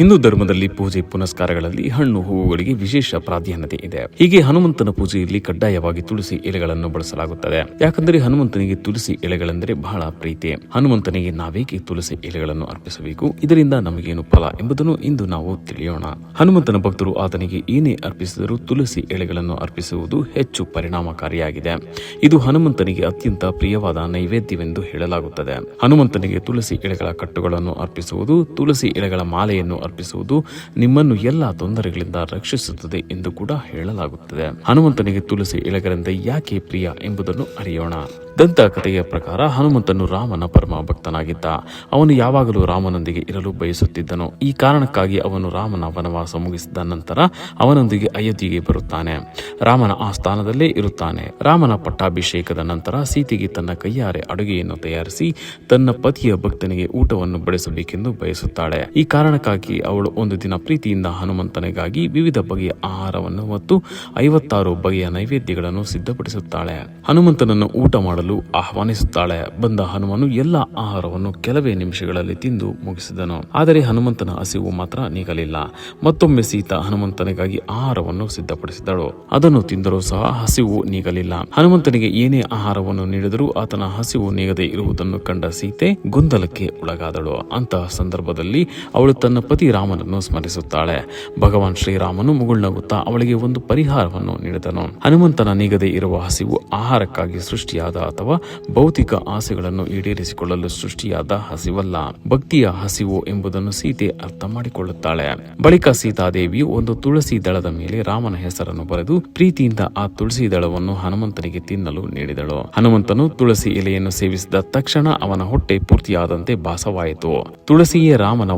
ಹಿಂದೂ ಧರ್ಮದಲ್ಲಿ ಪೂಜೆ ಪುನಸ್ಕಾರಗಳಲ್ಲಿ ಹಣ್ಣು ಹೂವುಗಳಿಗೆ ವಿಶೇಷ ಪ್ರಾಧಾನ್ಯತೆ ಇದೆ. ಹೀಗೆ ಹನುಮಂತನ ಪೂಜೆಯಲ್ಲಿ ಕಡ್ಡಾಯವಾಗಿ ತುಳಸಿ ಎಲೆಗಳನ್ನು ಬಳಸಲಾಗುತ್ತದೆ. ಯಾಕಂದರೆ ಹನುಮಂತನಿಗೆ ತುಳಸಿ ಎಲೆಗಳೆಂದರೆ ಬಹಳ ಪ್ರೀತಿ. ಹನುಮಂತನಿಗೆ ನಾವೇಕೆ ತುಳಸಿ ಎಲೆಗಳನ್ನು ಅರ್ಪಿಸಬೇಕು? ಇದರಿಂದ ನಮಗೇನು ಫಲ ಎಂಬುದನ್ನು ಇಂದು ನಾವು ತಿಳಿಯೋಣ. ಹನುಮಂತನ ಭಕ್ತರು ಆತನಿಗೆ ಏನೇ ಅರ್ಪಿಸಿದರೂ ತುಳಸಿ ಎಲೆಗಳನ್ನು ಅರ್ಪಿಸುವುದು ಹೆಚ್ಚು ಪರಿಣಾಮಕಾರಿಯಾಗಿದೆ. ಇದು ಹನುಮಂತನಿಗೆ ಅತ್ಯಂತ ಪ್ರಿಯವಾದ ನೈವೇದ್ಯವೆಂದು ಹೇಳಲಾಗುತ್ತದೆ. ಹನುಮಂತನಿಗೆ ತುಳಸಿ ಎಲೆಗಳ ಕಟ್ಟುಗಳನ್ನು ಅರ್ಪಿಸುವುದು, ತುಳಸಿ ಎಲೆಗಳ ಮಾಲೆಯನ್ನು ಅರ್ಪಿಸುವುದು ನಿಮ್ಮನ್ನು ಎಲ್ಲ ತೊಂದರೆಗಳಿಂದ ರಕ್ಷಿಸುತ್ತದೆ ಎಂದು ಕೂಡ ಹೇಳಲಾಗುತ್ತದೆ. ಹನುಮಂತನಿಗೆ ತುಳಸಿ ಎಲೆಗಳಿಂದ ಯಾಕೆ ಪ್ರಿಯ ಎಂಬುದನ್ನು ಅರಿಯೋಣ. ದಂತಕಥೆಯ ಪ್ರಕಾರ ಹನುಮಂತನು ರಾಮನ ಪರಮ ಭಕ್ತನಾಗಿದ್ದ ಅವನು ಯಾವಾಗಲೂ ರಾಮನೊಂದಿಗೆ ಇರಲು ಬಯಸುತ್ತಿದ್ದನು. ಈ ಕಾರಣಕ್ಕಾಗಿ ಅವನು ರಾಮನ ವನವಾಸ ಮುಗಿಸಿದ ನಂತರ ಅವನೊಂದಿಗೆ ಅಯೋಧ್ಯೆಗೆ ಬರುತ್ತಾನೆ. ರಾಮನ ಆ ಸ್ಥಾನದಲ್ಲೇ ಇರುತ್ತಾನೆ. ರಾಮನ ಪಟ್ಟಾಭಿಷೇಕದ ನಂತರ ಸೀತೆಗೆ ತನ್ನ ಕೈಯಾರೆ ಅಡುಗೆಯನ್ನು ತಯಾರಿಸಿ ತನ್ನ ಪತಿಯ ಭಕ್ತನಿಗೆ ಊಟವನ್ನು ಬಡಿಸಬೇಕೆಂದು ಬಯಸುತ್ತಾಳೆ. ಈ ಕಾರಣಕ್ಕಾಗಿ ಅವಳು ಒಂದು ದಿನ ಪ್ರೀತಿಯಿಂದ ಹನುಮಂತನಿಗಾಗಿ ವಿವಿಧ ಬಗೆಯ ಆಹಾರವನ್ನು ಮತ್ತು ಐವತ್ತಾರು ಬಗೆಯ ನೈವೇದ್ಯಗಳನ್ನು ಸಿದ್ಧಪಡಿಸುತ್ತಾಳೆ. ಹನುಮಂತನನ್ನು ಊಟ ಮಾಡಲು ಆಹ್ವಾನಿಸುತ್ತಾಳೆ. ಬಂದ ಹನುಮನು ಎಲ್ಲ ಆಹಾರವನ್ನು ಕೆಲವೇ ನಿಮಿಷಗಳಲ್ಲಿ ತಿಂದು ಮುಗಿಸಿದನು. ಆದರೆ ಹನುಮಂತನ ಹಸಿವು ಮಾತ್ರ ನೀಗಲಿಲ್ಲ. ಮತ್ತೊಮ್ಮೆ ಸೀತಾ ಹನುಮಂತನಿಗಾಗಿ ಆಹಾರವನ್ನು ಸಿದ್ಧಪಡಿಸಿದಳು. ಅದನ್ನು ತಿಂದರೂ ಸಹ ಹಸಿವು ನೀಗಲಿಲ್ಲ. ಹನುಮಂತನಿಗೆ ಏನೇ ಆಹಾರವನ್ನು ನೀಡಿದರೂ ಆತನ ಹಸಿವು ನೀಗದೆ ಇರುವುದನ್ನು ಕಂಡ ಸೀತೆ ಗೊಂದಲಕ್ಕೆ ಒಳಗಾದಳು. ಅಂತಹ ಸಂದರ್ಭದಲ್ಲಿ ಅವಳು ತನ್ನ ಪತಿ ರಾಮನನ್ನು ಸ್ಮರಿಸುತ್ತಾಳೆ. ಭಗವಾನ್ ಶ್ರೀರಾಮನು ಮುಗುಳ್ನಗುತ್ತಾ ಅವಳಿಗೆ ಒಂದು ಪರಿಹಾರವನ್ನು ನೀಡಿದನು. ಹನುಮಂತನ ನಿಗದಿ ಇರುವ ಹಸಿವು ಆಹಾರಕ್ಕಾಗಿ ಸೃಷ್ಟಿಯಾದ ಅಥವಾ ಭೌತಿಕ ಆಸೆಗಳನ್ನು ಈಡೇರಿಸಿಕೊಳ್ಳಲು ಸೃಷ್ಟಿಯಾದ ಹಸಿವಲ್ಲ. ಭಕ್ತಿಯ ಹಸಿವು ಎಂಬುದನ್ನು ಸೀತೆ ಅರ್ಥ ಮಾಡಿಕೊಳ್ಳುತ್ತಾಳೆ. ಬಳಿಕ ಸೀತಾದೇವಿಯು ಒಂದು ತುಳಸಿ ದಳದ ಮೇಲೆ ರಾಮನ ಹೆಸರನ್ನು ಬರೆದು ಪ್ರೀತಿಯಿಂದ ಆ ತುಳಸಿ ದಳವನ್ನು ಹನುಮಂತನಿಗೆ ತಿನ್ನಲು ನೀಡಿದಳು. ಹನುಮಂತನು ತುಳಸಿ ಎಲೆಯನ್ನು ಸೇವಿಸಿದ ತಕ್ಷಣ ಅವನ ಹೊಟ್ಟೆ ಪೂರ್ತಿಯಾದಂತೆ ಭಾಸವಾಯಿತು. ತುಳಸಿಯೇ ರಾಮನ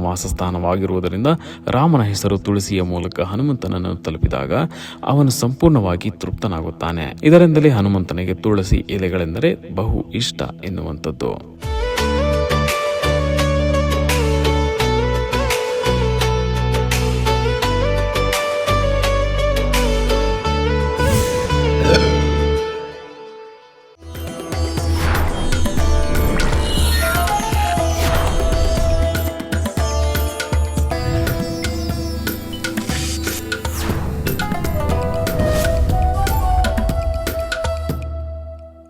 ವಾಸಸ್ಥಾನವಾಗಿರುವುದರಿಂದ ರಾಮನ ಹೆಸರು ತುಳಸಿಯ ಮೂಲಕ ಹನುಮಂತನನ್ನು ತಲುಪಿದಾಗ ಅವನು ಸಂಪೂರ್ಣವಾಗಿ ತೃಪ್ತನಾಗುತ್ತಾನೆ. ಇದರಿಂದಲೇ ಹನುಮಂತನಿಗೆ ತುಳಸಿ ಎಲೆಗಳೆಂದರೆ ಬಹು ಇಷ್ಟ ಎನ್ನುವಂಥದ್ದು.